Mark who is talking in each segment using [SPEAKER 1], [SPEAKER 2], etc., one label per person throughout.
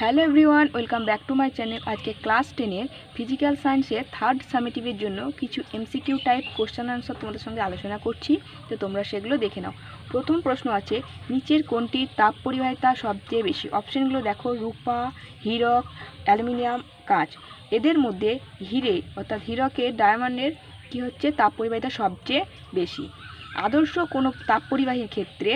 [SPEAKER 1] Hello everyone, welcome back to my channel. আজকে class টেনের physical সায়েন্সের থার্ড সামেটিভের জন্য কিছু এমসিকিউ টাইপ কোশ্চেন আনসার তোমাদের সঙ্গে আলোচনা করছি। তো তোমরা সেগুলো দেখে নাও। প্রথম প্রশ্ন আছে, নিচের কোনটি তাপ পরিবাহিতা সবচেয়ে বেশি? অপশনগুলো দেখো, রূপা, হীরক, অ্যালুমিনিয়াম, কাঁচ। এদের মধ্যে হিরে, অর্থাৎ হীরকের ডায়মন্ডের কি হচ্ছে? তাপ পরিবাহিতা সবচেয়ে বেশি। আদর্শ কোনো তাপ পরিবাহীর ক্ষেত্রে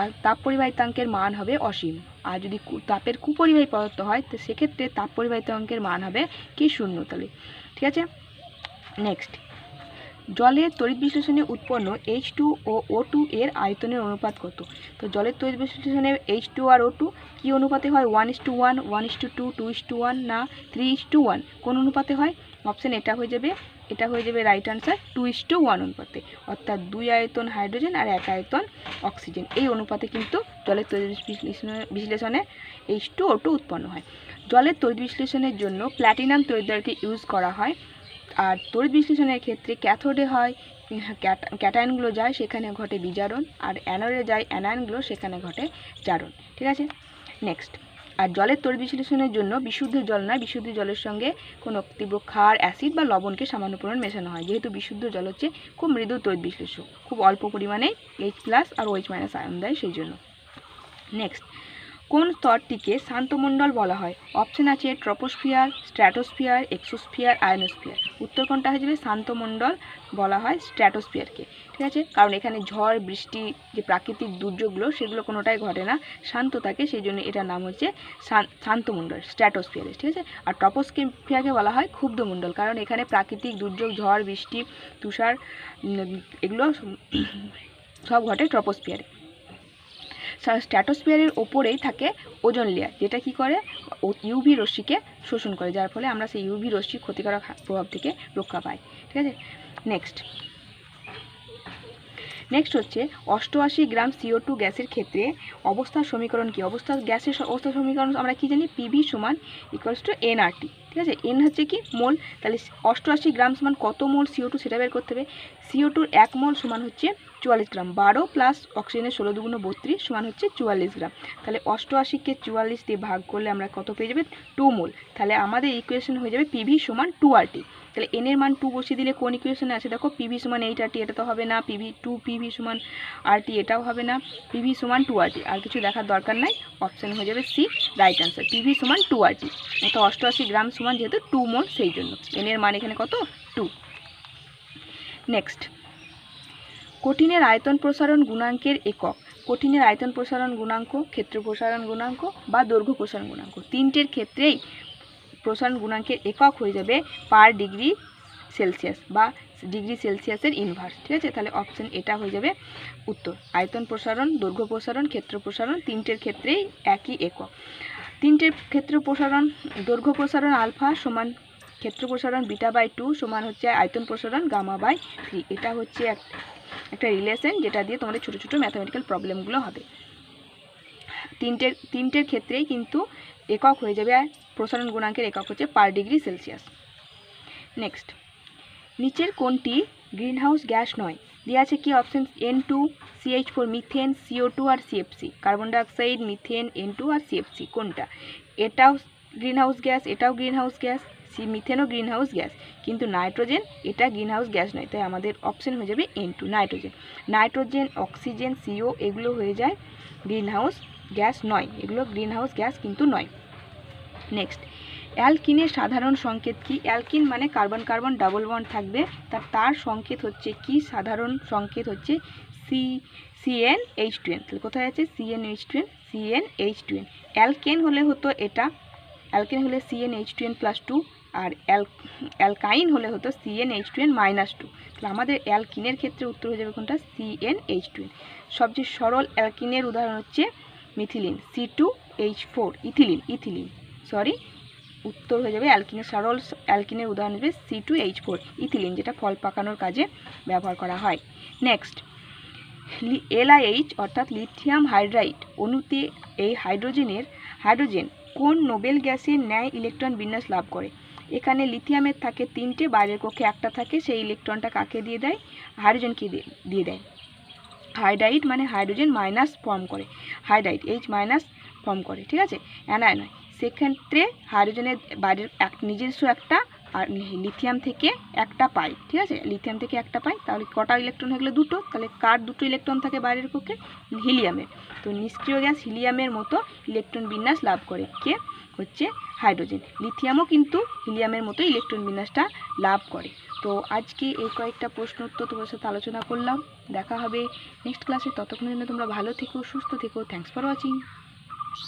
[SPEAKER 1] আর তাপ পরিবাহিতাঙ্কের মান হবে অসীম। আর যদি তাপের কুপরিবাহী পদার্থ হয়, তো সেক্ষেত্রে তাপ পরিবাহিতাঙ্কের মান হবে কি শূন্য তাহলে? ঠিক আছে? নেক্সট জলের তড়িৎ বিশ্লেষণে উৎপন্ন এইচ টু ও ও টু এর আয়তনের অনুপাত কত? তো জলের তড়িৎ বিশ্লেষণে এইচ টু আর ও টু কী অনুপাতে হয়? One is to one one is to two two is to one না থ্রি ইস টু ওয়ান কোন অনুপাতে হয়? অপশান এটা হয়ে যাবে এটা হয়ে যাবে right answer two is to one অনুপাতে। অর্থাৎ দুই আয়তন হাইড্রোজেন আর এক আয়তন অক্সিজেন এই অনুপাতে কিন্তু জলের তৈরি বিশ্লেষণে এইচ টু ও টু উৎপন্ন হয়। জলের তড়িৎ বিশ্লেষণের জন্য প্ল্যাটিনাম তড়িৎদ্বারকে ইউজ করা হয়। আর তড়িৎ বিশ্লেষণের ক্ষেত্রে ক্যাথোডে হয় ক্যাট- ক্যাটায়নগুলো যায়, সেখানে ঘটে বিজারণ। আর অ্যানোডে যায় অ্যানায়নগুলো সেখানে ঘটে জারণ। ঠিক আছে? নেক্সট আর জলের তড়িৎ বিশ্লেষণের জন্য বিশুদ্ধ জল নয়, বিশুদ্ধ জলের সঙ্গে কোনো তীব্র ক্ষার, অ্যাসিড বা লবণকে সামান্য পরিমাণ মেশানো হয়। যেহেতু বিশুদ্ধ জল হচ্ছে খুব মৃদু তড়িৎ বিশ্লেষক, খুব অল্প পরিমাণে এইচ প্লাস আর ওইচ মাইনাস আয়ন দেয় সেই জন্য। নেক্সট কোন স্তরটিকে শান্তমণ্ডল বলা হয়? অপশন আছে ট্রপোস্ফিয়ার, স্ট্র্যাটোস্ফিয়ার, এক্সোস্ফিয়ার, আয়নোস্ফিয়ার। উত্তর কোনটা হয়ে যাবে? শান্তমণ্ডল বলা হয় স্ট্র্যাটোস্ফিয়ারকে। ঠিক আছে? কারণ এখানে ঝড়, বৃষ্টি, যে প্রাকৃতিক দুর্যোগগুলো, সেগুলো কোনোটাই ঘটে না। শান্ত থাকে সেই জন্য এটার নাম হচ্ছে শান্তমণ্ডল, স্ট্র্যাটোস্ফিয়ার। ঠিক আছে? আর ট্রপোস্ফিয়ারকে বলা হয় ক্ষুব্ধমণ্ডল, কারণ এখানে প্রাকৃতিক দুর্যোগ, ঝড়, বৃষ্টি, তুষার এগুলো সব ঘটে ট্রপোস্ফিয়ারে। স্ট্র্যাটোস্ফিয়ারের ওপরেই থাকে ওজন লেয়ার যেটা কি করে? ইউভি রশ্মিকে শোষণ করে, যার ফলে আমরা সেই ইউভি রশ্মির ক্ষতিকারক প্রভাব থেকে রক্ষা পাই। ঠিক আছে? নেক্সট নেক্সট হচ্ছে, অষ্টআশি গ্রাম সিও টু গ্যাসের ক্ষেত্রে অবস্থার সমীকরণ কি? অবস্থা, গ্যাসের অবস্থা সমীকরণ আমরা কি জানি? পিভি সমান ইকুয়ালস টু এনআরটি ঠিক আছে? এন হচ্ছে কি? মোল। তাহলে অষ্টআশি গ্রাম সমান কত মোল সিও টু সেটা বের করতে হবে। সিও টুর এক মোল সমান হচ্ছে চুয়াল্লিশ গ্রাম। বারো প্লাস অক্সিজেনের ষোলো দুগুণ বত্রিশ সমান হচ্ছে চুয়াল্লিশ গ্রাম। তাহলে অষ্টআশিকে চুয়াল্লিশ দিয়ে ভাগ করলে আমরা কত পেয়ে যাবে? Two mole. তাহলে আমাদের ইকুয়েশন হয়ে যাবে পিভি সমান টু আরটি তাহলে এন এর মান টু বসিয়ে দিলে কোন ইকুয়েশনে আছে? দেখো পিভি সমান এইট আরটি এটা তো হবে না। পিভি টু পিভি সমান আরটি এটাও হবে না। পিভি সমান টু আরটি আর কিছু দেখার দরকার নাই। অপশান হয়ে যাবে সি রাইট আনসার পিভি সমান টু আরটি অর্থাৎ অষ্টআশি গ্রাম সমান যেহেতু টু মোল সেই জন্য। এন এর মান এখানে কত? টু নেক্সট কঠিনের আয়তন প্রসারণ গুণাঙ্কের একক। কঠিনের আয়তন প্রসারণ গুণাঙ্ক, ক্ষেত্র প্রসারণ গুণাঙ্ক বা দৈর্ঘ্য প্রসারণ গুণাঙ্ক। তিনটের ক্ষেত্রেই প্রসারণ গুণাঙ্কের একক হয়ে যাবে পার ডিগ্রি সেলসিয়াস বা ডিগ্রি সেলসিয়াসের ইনভার্স ঠিক আছে? তাহলে অপশন এটা হয়ে যাবে উত্তর। আয়তন প্রসারণ, দৈর্ঘ্য প্রসারণ, ক্ষেত্র প্রসারণ তিনটের ক্ষেত্রেই একই একক। তিনটের ক্ষেত্র প্রসারণ, দৈর্ঘ্য প্রসারণ আলফা সমান ক্ষেত্র প্রসারণ বিটা বাই টু সমান হচ্ছে আয়তন প্রসারণ গামা বাই থ্রি। এটা হচ্ছে এক, একটা রিলেশন যেটা দিয়ে তোমাদের ছোটো ছোটো ম্যাথামেটিক্যাল প্রবলেমগুলো হবে। তিনটের তিনটের ক্ষেত্রেই কিন্তু একক হয়ে যাবে আর প্রসারণ গুণাঙ্কের একক হচ্ছে পার ডিগ্রি সেলসিয়াস। নেক্সট নিচের কোনটি গ্রিনহাউস গ্যাস নয়। দেওয়া আছে কি option N two CH four methane CO two আর CFC carbon dioxide methane N two আর সিএফসি কোনটা? এটাও গ্রিনহাউস গ্যাস, এটাও গ্রিনহাউস গ্যাস, সি মিথেনও গ্রিনহাউস গ্যাস। কিন্তু নাইট্রোজেন, এটা গ্রিনহাউস গ্যাস নয়। তাই আমাদের অপশন হয়ে যাবে N two nitrogen. Nitrogen, oxygen CO এগুলো হয়ে যায় গ্রিনহাউস গ্যাস নয়। এগুলো গ্রিনহাউস গ্যাস কিন্তু নয়। নেক্সট অ্যালকিনের সাধারণ সংকেত কি? অ্যালকিন মানে কার্বন কার্বন ডাবল বন্ড থাকবে। তা, তার সংকেত হচ্ছে কি? সাধারণ সংকেত হচ্ছে C CN H two N তাহলে কোথায় আছে? CN H two N CN H two N alkane হলে হতো এটা, অ্যালকেন হলে CN H two N plus two আর অ্যাল, অ্যালকাইন হলে হতো CN H two N minus two তাহলে আমাদের অ্যালকিনের ক্ষেত্রে উত্তর হয়ে যাবে কোনটা? সিএন এইচ টু এন সবচেয়ে সরল অ্যালকিনের উদাহরণ হচ্ছে methylene C two H four ethylene ethylene. Sorry উত্তর হয়ে যাবে অ্যালকিনের সরল অ্যালকিনের উদাহরণ হবে C two H four ethylene, যেটা ফল পাকানোর কাজে ব্যবহার করা হয়। নেক্সট এলআইএইচ অর্থাৎ লিথিয়াম হাইড্রাইড অণুতে এই হাইড্রোজেনের হাইড্রোজেন কোন নোবেল গ্যাসের ন্যায় ইলেকট্রন বিন্যাস লাভ করে? এখানে লিথিয়ামের থাকে তিনটে, বাইরের কক্ষে একটা থাকে, সেই ইলেকট্রনটা কাকে দিয়ে দেয়? হাইড্রোজেনকে দিয়ে দিয়ে দেয়। হাইড্রাইড মানে হাইড্রোজেন মাইনাস ফর্ম করে। হাইড্রাইড এইচ মাইনাস ফর্ম করে, ঠিক আছে? অ্যানায়ন হয়। সেক্ষেত্রে হাইড্রোজেনের বাইরের এক নিজস্ব একটা আর লিথিয়াম থেকে একটা পাই, ঠিক আছে? লিথিয়াম থেকে একটা পাই, তাহলে কটা ইলেকট্রন হয়ে গেলো? দুটো। তাহলে কার দুটো ইলেকট্রন থাকে বাইরের পক্ষে? হিলিয়ামের তো নিষ্ক্রিয় গ্যাস হিলিয়ামের মতো ইলেকট্রন বিন্যাস লাভ করে কে? হচ্ছে হাইড্রোজেন। লিথিয়ামও কিন্তু হিলিয়ামের মতো ইলেকট্রন বিন্যাসটা লাভ করে। তো আজকে এই কয়েকটা প্রশ্ন উত্তর তোমার সাথে আলোচনা করলাম। দেখা হবে নেক্সট ক্লাসে। ততক্ষণের জন্য তোমরা ভালো থেকো, সুস্থ থেকো। Thanks for watching